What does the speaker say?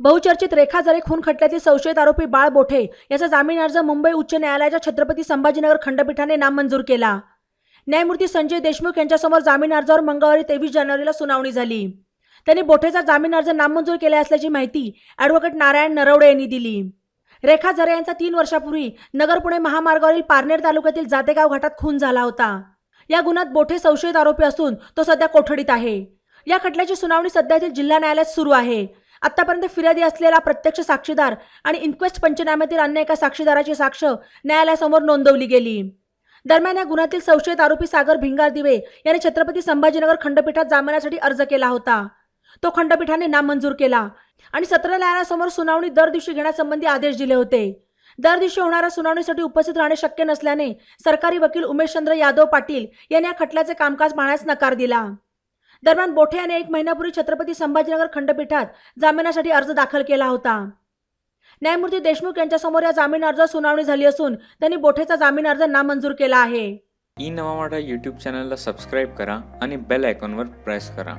बहुचर्चित रेखा जरे खून खटल्यातील संशयित आरोपी बाळ बोठे याचा जामीन अर्ज मुंबई उच्च न्यायालयाच्या छत्रपती संभाजीनगर खंडपीठाने नामंजूर केला. न्यायमूर्ती संजय देशमुख यांच्यासमोर जामीन अर्जावर मंगळवारी तेवीस जानेवारीला सुनावणी झाली. त्यांनी बोठेचा जामीन अर्ज नामंजूर केला असल्याची माहिती ॲडव्होकेट नारायण नरवडे यांनी दिली. रेखा झरे यांचा तीन वर्षापूर्वी नगर पुणे महामार्गावरील पारनेर तालुक्यातील जातेगाव घाटात खून झाला होता. या गुन्ह्यात बोठे संशयित आरोपी असून तो सध्या कोठडीत आहे. या खटल्याची सुनावणी सध्यातील जिल्हा न्यायालयात सुरू आहे. आतापर्यंत फिर्यादी असलेला प्रत्यक्ष साक्षीदार आणि इन्क्वेस्ट पंचनाम्यातील अन्य एका साक्षीदाराची साक्ष न्यायालयासमोर नोंदवली गेली. दरम्यान या गुन्ह्यातील संशयित आरोपी सागर भिंगार दिवे याने छत्रपती संभाजीनगर खंडपीठात जामिनासाठी अर्ज केला होता. तो खंडपीठाने नामंजूर केला आणि सत्र न्यायालयासमोर सुनावणी दर दिवशी घेण्यासंबंधी आदेश दिले होते. दर दिवशी होणाऱ्या सुनावणीसाठी उपस्थित राहणे शक्य नसल्याने सरकारी वकील उमेशचंद्र यादव पाटील यांनी या खटल्याचे कामकाज पाहण्यास नकार दिला. दरम्यान बोठे याने एक महिन्यापूर्वी छत्रपती संभाजीनगर खंडपीठात जामिनासाठी अर्ज दाखल केला होता. न्यायमूर्ती देशमुख यांच्यासमोर या जामीन अर्ज सुनावणी झाली असून त्यांनी बोठेचा जामीन अर्ज नामंजूर केला आहे. ई नवा मराठा यूट्यूब चॅनलला सबस्क्राईब करा आणि बेल आयकॉनवर प्रेस करा.